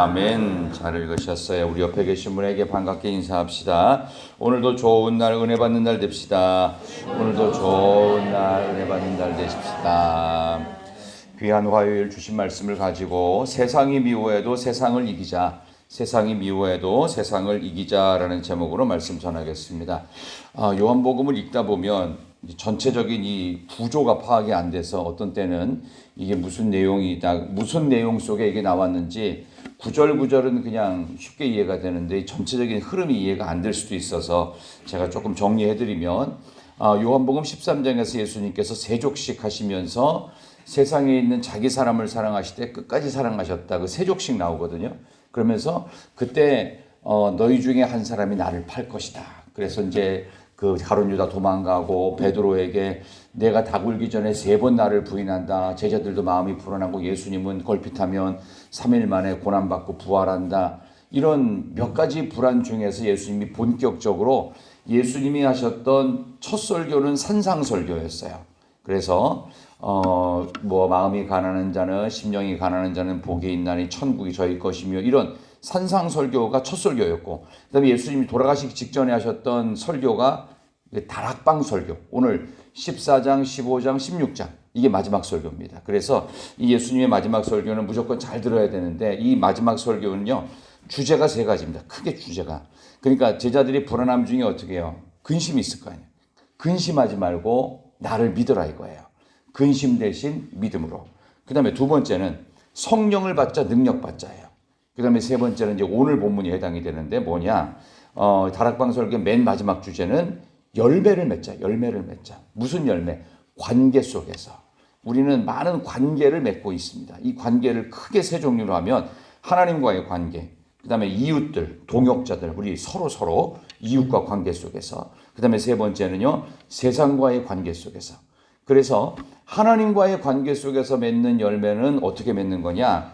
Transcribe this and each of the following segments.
아멘. 잘 읽으셨어요. 우리 옆에 계신 분에게 반갑게 인사합시다. 오늘도 좋은 날, 은혜 받는 날 됩시다. 오늘도 좋은 날, 은혜 받는 날 되십시다. 귀한 화요일 주신 말씀을 가지고 세상이 미워해도 세상을 이기자. 세상이 미워해도 세상을 이기자라는 제목으로 말씀 전하겠습니다. 아, 요한복음을 읽다 보면 전체적인 이 구조가 파악이 안 돼서 어떤 때는 이게 무슨 내용이다, 무슨 내용 속에 이게 나왔는지 구절 구절은 그냥 쉽게 이해가 되는데 전체적인 흐름이 이해가 안 될 수도 있어서 제가 조금 정리해 드리면 아, 요한복음 13장에서 예수님께서 세족식 하시면서 세상에 있는 자기 사람을 사랑하시되 끝까지 사랑하셨다. 그 세족식 나오거든요. 그러면서 그때 어, 너희 중에 한 사람이 나를 팔 것이다. 그래서 이제 그 가론 유다 도망가고 베드로에게 내가 다 굴기 전에 세 번 나를 부인한다. 제자들도 마음이 불안하고 예수님은 걸핏하면 3일 만에 고난받고 부활한다. 이런 몇 가지 불안 중에서 예수님이 본격적으로 예수님이 하셨던 첫 설교는 산상 설교였어요. 그래서 어 뭐 마음이 가난한 자는 심령이 가난한 자는 복이 있나니 천국이 저희 것이며 이런 산상 설교가 첫 설교였고 그다음에 예수님이 돌아가시기 직전에 하셨던 설교가 다락방 설교. 오늘 14장, 15장, 16장. 이게 마지막 설교입니다. 그래서 이 예수님의 마지막 설교는 무조건 잘 들어야 되는데 이 마지막 설교는요. 주제가 세 가지입니다. 크게 주제가. 그러니까 제자들이 불안함 중에 어떻게 해요? 근심이 있을 거 아니에요. 근심하지 말고 나를 믿어라 이거예요. 근심 대신 믿음으로. 그 다음에 두 번째는 성령을 받자 능력 받자예요. 그 다음에 세 번째는 이제 오늘 본문이 해당이 되는데 뭐냐. 어, 다락방 설교 맨 마지막 주제는 열매를 맺자, 열매를 맺자. 무슨 열매? 관계 속에서. 우리는 많은 관계를 맺고 있습니다. 이 관계를 크게 세 종류로 하면 하나님과의 관계, 그 다음에 이웃들, 동역자들, 우리 서로 서로 이웃과 관계 속에서. 그 다음에 세 번째는요, 세상과의 관계 속에서. 그래서 하나님과의 관계 속에서 맺는 열매는 어떻게 맺는 거냐?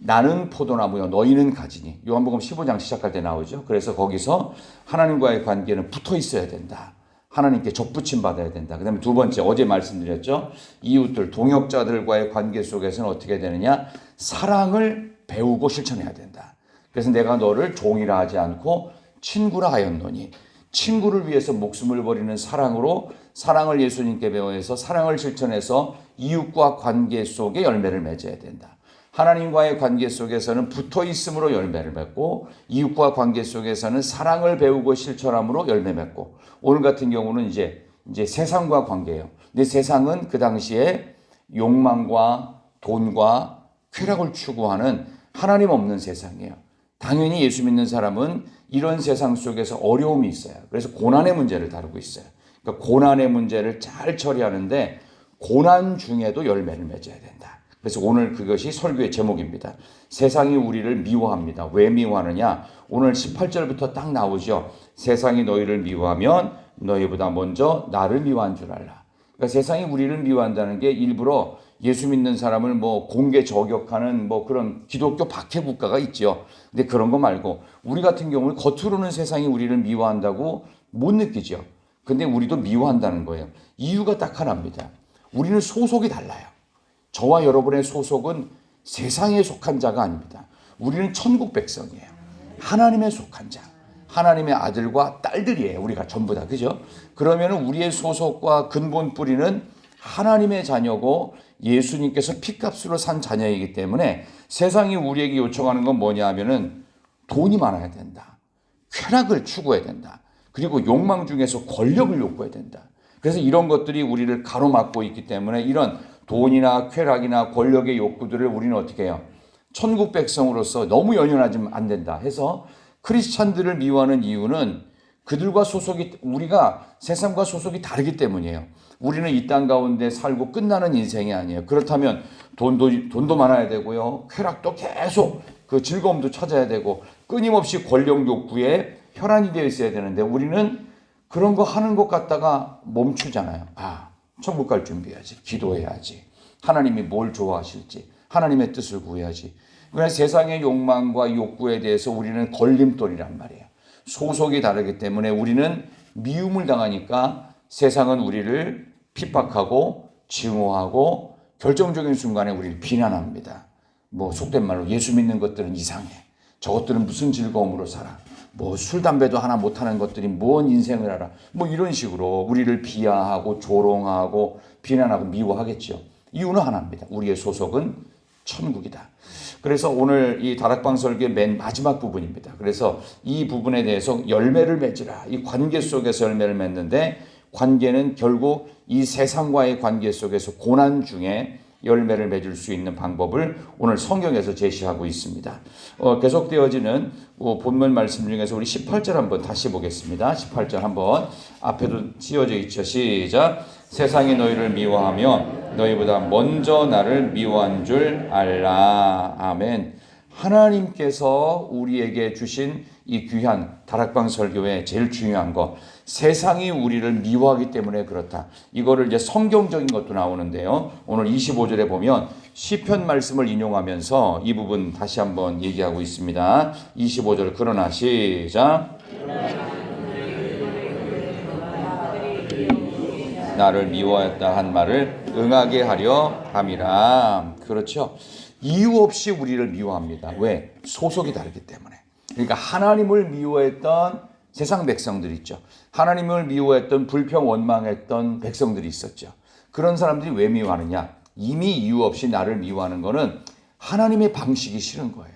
나는 포도나무요, 너희는 가지니. 요한복음 15장 시작할 때 나오죠. 그래서 거기서 하나님과의 관계는 붙어 있어야 된다. 하나님께 접붙임 받아야 된다. 그 다음에 두 번째, 어제 말씀드렸죠. 이웃들, 동역자들과의 관계 속에서는 어떻게 되느냐? 사랑을 배우고 실천해야 된다. 그래서 내가 너를 종이라 하지 않고 친구라 하였노니. 친구를 위해서 목숨을 버리는 사랑으로 사랑을 예수님께 배워서 사랑을 실천해서 이웃과 관계 속에 열매를 맺어야 된다. 하나님과의 관계 속에서는 붙어 있음으로 열매를 맺고 이웃과 관계 속에서는 사랑을 배우고 실천함으로 열매 맺고 오늘 같은 경우는 이제 이제 세상과 관계예요. 근데 세상은 그 당시에 욕망과 돈과 쾌락을 추구하는 하나님 없는 세상이에요. 당연히 예수 믿는 사람은 이런 세상 속에서 어려움이 있어요. 그래서 고난의 문제를 다루고 있어요. 그러니까 고난의 문제를 잘 처리하는데 고난 중에도 열매를 맺어야 된다. 그래서 오늘 그것이 설교의 제목입니다. 세상이 우리를 미워합니다. 왜 미워하느냐? 오늘 18절부터 딱 나오죠. 세상이 너희를 미워하면 너희보다 먼저 나를 미워한 줄 알라. 그러니까 세상이 우리를 미워한다는 게 일부러 예수 믿는 사람을 뭐 공개 저격하는 뭐 그런 기독교 박해 국가가 있죠. 근데 그런 거 말고 우리 같은 경우는 겉으로는 세상이 우리를 미워한다고 못 느끼죠. 근데 우리도 미워한다는 거예요. 이유가 딱 하나입니다. 우리는 소속이 달라요. 저와 여러분의 소속은 세상에 속한 자가 아닙니다. 우리는 천국 백성이에요. 하나님의 속한 자. 하나님의 아들과 딸들이에요. 우리가 전부 다. 그죠? 그러면 우리의 소속과 근본 뿌리는 하나님의 자녀고 예수님께서 피값으로 산 자녀이기 때문에 세상이 우리에게 요청하는 건 뭐냐 하면은 돈이 많아야 된다. 쾌락을 추구해야 된다. 그리고 욕망 중에서 권력을 요구해야 된다. 그래서 이런 것들이 우리를 가로막고 있기 때문에 이런 돈이나 쾌락이나 권력의 욕구들을 우리는 어떻게 해요? 천국 백성으로서 너무 연연하지 안 된다 해서 크리스찬들을 미워하는 이유는 그들과 소속이 우리가 세상과 소속이 다르기 때문이에요. 우리는 이 땅 가운데 살고 끝나는 인생이 아니에요. 그렇다면 돈도 돈도 많아야 되고요. 쾌락도 계속 그 즐거움도 찾아야 되고 끊임없이 권력 욕구에 혈안이 되어 있어야 되는데 우리는 그런 거 하는 것 같다가 멈추잖아요. 아, 천국 갈 준비해야지. 기도해야지. 하나님이 뭘 좋아하실지. 하나님의 뜻을 구해야지. 그래서 세상의 욕망과 욕구에 대해서 우리는 걸림돌이란 말이에요. 소속이 다르기 때문에 우리는 미움을 당하니까 세상은 우리를 핍박하고 증오하고 결정적인 순간에 우리를 비난합니다. 뭐 속된 말로 예수 믿는 것들은 이상해. 저것들은 무슨 즐거움으로 살아? 뭐 술 담배도 하나 못하는 것들이 뭔 인생을 알아? 뭐 이런 식으로 우리를 비하하고 조롱하고 비난하고 미워하겠죠. 이유는 하나입니다. 우리의 소속은 천국이다. 그래서 오늘 이 다락방 설교의 맨 마지막 부분입니다. 그래서 이 부분에 대해서 열매를 맺으라. 이 관계 속에서 열매를 맺는데 관계는 결국 이 세상과의 관계 속에서 고난 중에 열매를 맺을 수 있는 방법을 오늘 성경에서 제시하고 있습니다. 어, 계속되어지는 어, 본문 말씀 중에서 우리 18절 한번 다시 보겠습니다. 18절 한번 앞에도 씌워져 있죠. 시작. 세상이 너희를 미워하며 너희보다 먼저 나를 미워한 줄 알라. 아멘. 하나님께서 우리에게 주신 이 귀한 다락방 설교의 제일 중요한 거 세상이 우리를 미워하기 때문에 그렇다. 이거를 이제 성경적인 것도 나오는데요. 오늘 25절에 보면 시편 말씀을 인용하면서 이 부분 다시 한번 얘기하고 있습니다. 25절 그러나 시작 나를 미워했다 한 말을 응하게 하려 함이라. 그렇죠. 이유 없이 우리를 미워합니다. 왜? 소속이 다르기 때문에. 그러니까 하나님을 미워했던 세상 백성들 있죠. 하나님을 미워했던 불평 원망했던 백성들이 있었죠. 그런 사람들이 왜 미워하느냐? 이미 이유 없이 나를 미워하는 거는 하나님의 방식이 싫은 거예요.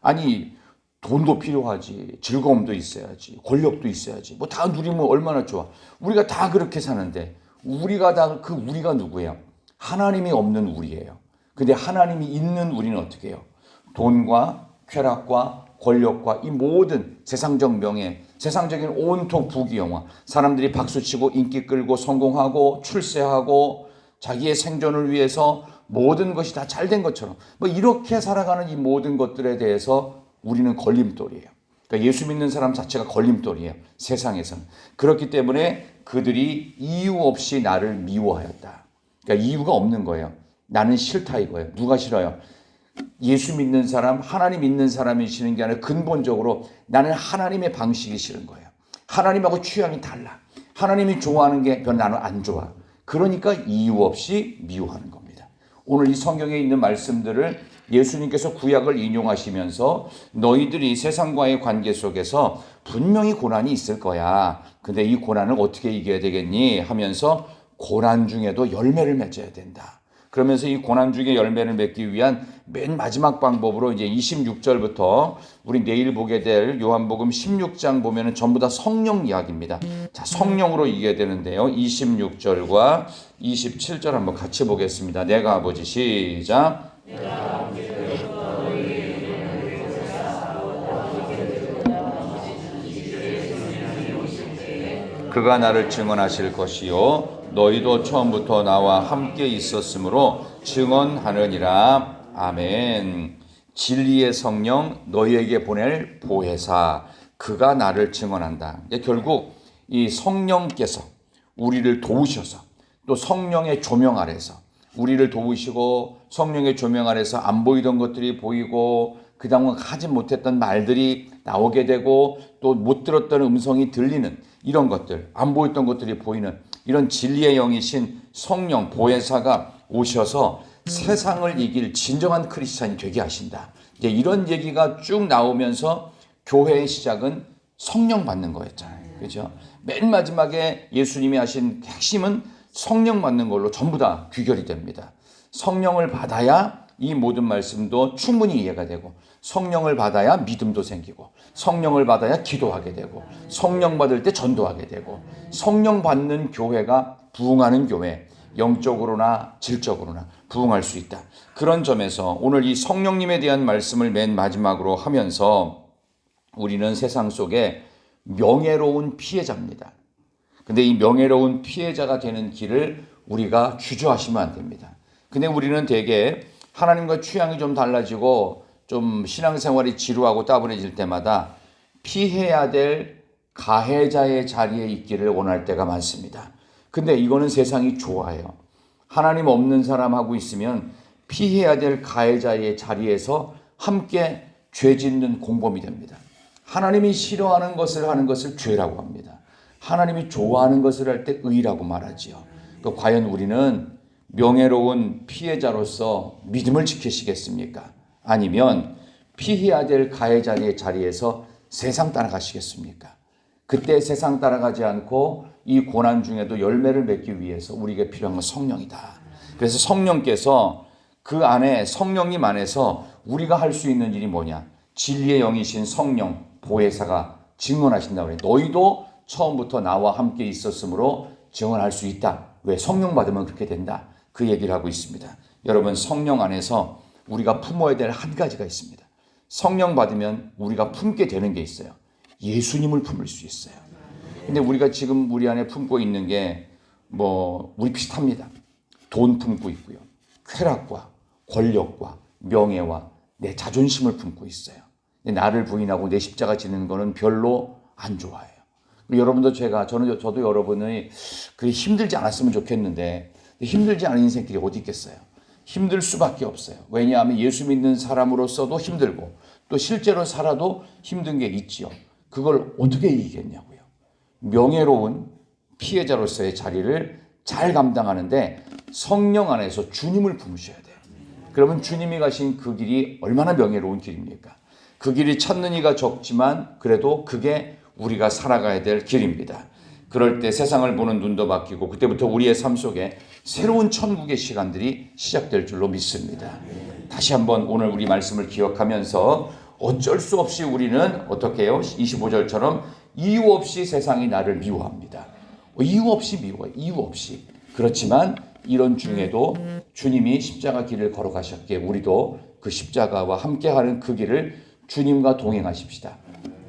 아니 돈도 필요하지, 즐거움도 있어야지, 권력도 있어야지. 뭐 다 누리면 얼마나 좋아. 우리가 다 그렇게 사는데 우리가 다 그 우리가 누구예요? 하나님이 없는 우리예요. 근데 하나님이 있는 우리는 어떻게 해요? 돈과 쾌락과 권력과 이 모든 세상적 명예, 세상적인 온통 부귀영화, 사람들이 박수치고 인기 끌고 성공하고 출세하고 자기의 생존을 위해서 모든 것이 다 잘 된 것처럼 뭐 이렇게 살아가는 이 모든 것들에 대해서 우리는 걸림돌이에요. 그러니까 예수 믿는 사람 자체가 걸림돌이에요. 세상에서는. 그렇기 때문에 그들이 이유 없이 나를 미워하였다. 그러니까 이유가 없는 거예요. 나는 싫다 이거예요. 누가 싫어요? 예수 믿는 사람, 하나님 믿는 사람이 싫은 게 아니라 근본적으로 나는 하나님의 방식이 싫은 거예요. 하나님하고 취향이 달라. 하나님이 좋아하는 게 별로 나는 안 좋아. 그러니까 이유 없이 미워하는 겁니다. 오늘 이 성경에 있는 말씀들을 예수님께서 구약을 인용하시면서 너희들이 세상과의 관계 속에서 분명히 고난이 있을 거야. 근데 이 고난을 어떻게 이겨야 되겠니? 하면서 고난 중에도 열매를 맺어야 된다. 그러면서 이 고난 중에 열매를 맺기 위한 맨 마지막 방법으로 이제 26절부터 우리 내일 보게 될 요한복음 16장 보면은 전부 다 성령 이야기입니다. 자, 성령으로 이겨야 되는데요. 26절과 27절 한번 같이 보겠습니다. 내가 아버지 시작. 그가 나를 증언하실 것이요 너희도 처음부터 나와 함께 있었으므로 증언하느니라. 아멘. 진리의 성령 너희에게 보낼 보혜사. 그가 나를 증언한다. 결국 이 성령께서 우리를 도우셔서 또 성령의 조명 아래서 우리를 도우시고 성령의 조명 아래서 안 보이던 것들이 보이고 그동안 하지 못했던 말들이 나오게 되고 또 못 들었던 음성이 들리는 이런 것들, 안 보였던 것들이 보이는 이런 진리의 영이신 성령 보혜사가 오셔서 세상을 이길 진정한 크리스찬이 되게 하신다. 이제 이런 얘기가 쭉 나오면서 교회의 시작은 성령 받는 거였잖아요. 그죠? 맨 마지막에 예수님이 하신 핵심은 성령 받는 걸로 전부 다 귀결이 됩니다. 성령을 받아야 이 모든 말씀도 충분히 이해가 되고 성령을 받아야 믿음도 생기고 성령을 받아야 기도하게 되고 성령 받을 때 전도하게 되고 성령 받는 교회가 부흥하는 교회 영적으로나 질적으로나 부흥할 수 있다. 그런 점에서 오늘 이 성령님에 대한 말씀을 맨 마지막으로 하면서 우리는 세상 속에 명예로운 피해자입니다. 근데 이 명예로운 피해자가 되는 길을 우리가 주저하시면 안 됩니다. 근데 우리는 대개 하나님과 취향이 좀 달라지고 좀 신앙생활이 지루하고 따분해질 때마다 피해야 될 가해자의 자리에 있기를 원할 때가 많습니다. 근데 이거는 세상이 좋아요. 하나님 없는 사람하고 있으면 피해야 될 가해자의 자리에서 함께 죄 짓는 공범이 됩니다. 하나님이 싫어하는 것을 하는 것을 죄라고 합니다. 하나님이 좋아하는 것을 할 때 의라고 말하지요. 그 과연 우리는 명예로운 피해자로서 믿음을 지키시겠습니까? 아니면 피해야 될 가해자리의 자리에서 세상 따라가시겠습니까? 그때 세상 따라가지 않고 이 고난 중에도 열매를 맺기 위해서 우리에게 필요한 건 성령이다. 그래서 성령께서 그 안에 성령님 안에서 우리가 할 수 있는 일이 뭐냐? 진리의 영이신 성령 보혜사가 증언하신다고 그래. 너희도 처음부터 나와 함께 있었으므로 증언할 수 있다. 왜 성령 받으면 그렇게 된다. 그 얘기를 하고 있습니다. 여러분 성령 안에서 우리가 품어야 될 한 가지가 있습니다. 성령 받으면 우리가 품게 되는 게 있어요. 예수님을 품을 수 있어요. 근데 우리가 지금 우리 안에 품고 있는 게 뭐 우리 비슷합니다. 돈 품고 있고요. 쾌락과 권력과 명예와 내 자존심을 품고 있어요. 나를 부인하고 내 십자가 지는 거는 별로 안 좋아해요. 여러분도 제가 저는 저도 여러분이 그 힘들지 않았으면 좋겠는데 힘들지 않은 인생길이 어디 있겠어요? 힘들 수밖에 없어요. 왜냐하면 예수 믿는 사람으로서도 힘들고 또 실제로 살아도 힘든 게 있지요. 그걸 어떻게 이기겠냐고요. 명예로운 피해자로서의 자리를 잘 감당하는데 성령 안에서 주님을 품으셔야 돼요. 그러면 주님이 가신 그 길이 얼마나 명예로운 길입니까? 그 길이 찾는 이가 적지만 그래도 그게 우리가 살아가야 될 길입니다. 그럴 때 세상을 보는 눈도 바뀌고 그때부터 우리의 삶 속에 새로운 천국의 시간들이 시작될 줄로 믿습니다. 다시 한번 오늘 우리 말씀을 기억하면서 어쩔 수 없이 우리는 어떻게 해요? 25절처럼 이유 없이 세상이 나를 미워합니다. 어, 이유 없이 미워요. 이유 없이. 그렇지만 이런 중에도 주님이 십자가 길을 걸어가셨기에 우리도 그 십자가와 함께하는 그 길을 주님과 동행하십시다.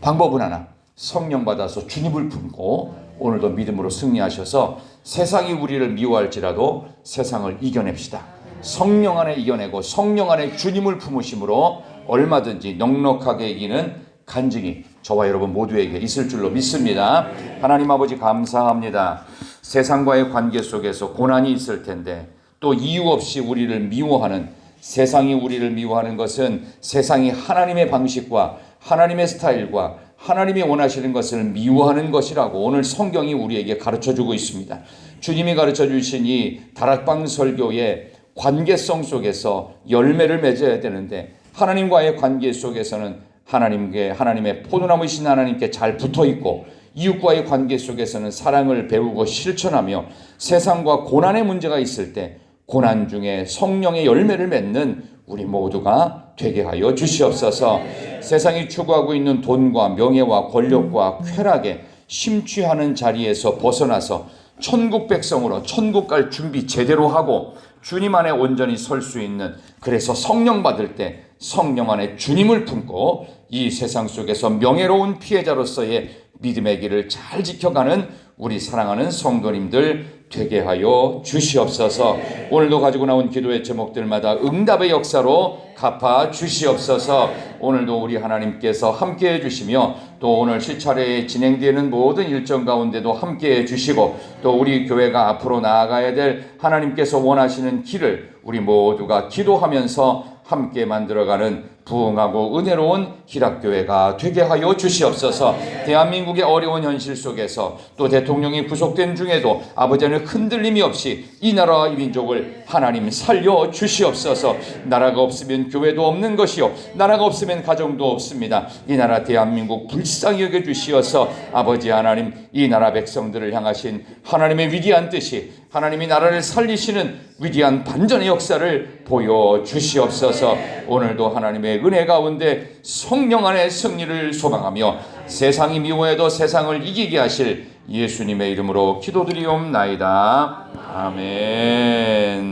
방법은 하나. 성령 받아서 주님을 품고 오늘도 믿음으로 승리하셔서 세상이 우리를 미워할지라도 세상을 이겨냅시다. 성령 안에 이겨내고 성령 안에 주님을 품으심으로 얼마든지 넉넉하게 이기는 간증이 저와 여러분 모두에게 있을 줄로 믿습니다. 하나님 아버지 감사합니다. 세상과의 관계 속에서 고난이 있을 텐데 또 이유 없이 우리를 미워하는 세상이 우리를 미워하는 것은 세상이 하나님의 방식과 하나님의 스타일과 하나님이 원하시는 것을 미워하는 것이라고 오늘 성경이 우리에게 가르쳐 주고 있습니다. 주님이 가르쳐 주신 이 다락방 설교의 관계성 속에서 열매를 맺어야 되는데 하나님과의 관계 속에서는 하나님께 하나님의 포도나무이신 하나님께 잘 붙어 있고 이웃과의 관계 속에서는 사랑을 배우고 실천하며 세상과 고난의 문제가 있을 때 고난 중에 성령의 열매를 맺는 우리 모두가 되게 하여 주시옵소서. 세상이 추구하고 있는 돈과 명예와 권력과 쾌락에 심취하는 자리에서 벗어나서 천국 백성으로 천국 갈 준비 제대로 하고 주님 안에 온전히 설 수 있는 그래서 성령 받을 때 성령 안에 주님을 품고 이 세상 속에서 명예로운 피해자로서의 믿음의 길을 잘 지켜가는 우리 사랑하는 성도님들 되게 하여 주시옵소서. 오늘도 가지고 나온 기도의 제목들마다 응답의 역사로 갚아 주시옵소서. 오늘도 우리 하나님께서 함께 해 주시며 또 오늘 시차례에 진행되는 모든 일정 가운데도 함께 해 주시고 또 우리 교회가 앞으로 나아가야 될 하나님께서 원하시는 길을 우리 모두가 기도하면서 함께 만들어가는 부흥하고 은혜로운 희락교회가 되게 하여 주시옵소서. 대한민국의 어려운 현실 속에서 또 대통령이 구속된 중에도 아버지는 흔들림이 없이 이 나라와 이 민족을 하나님 살려 주시옵소서. 나라가 없으면 교회도 없는 것이요. 나라가 없으면 가정도 없습니다. 이 나라 대한민국 불쌍히 여겨 주시어서 아버지 하나님 이 나라 백성들을 향하신 하나님의 위대한 뜻이 하나님이 나라를 살리시는 위대한 반전의 역사를 보여 주시옵소서. 오늘도 하나님의 은혜 가운데 성령 안의 승리를 소망하며 세상이 미워해도 세상을 이기게 하실 예수님의 이름으로 기도드리옵나이다. 아멘.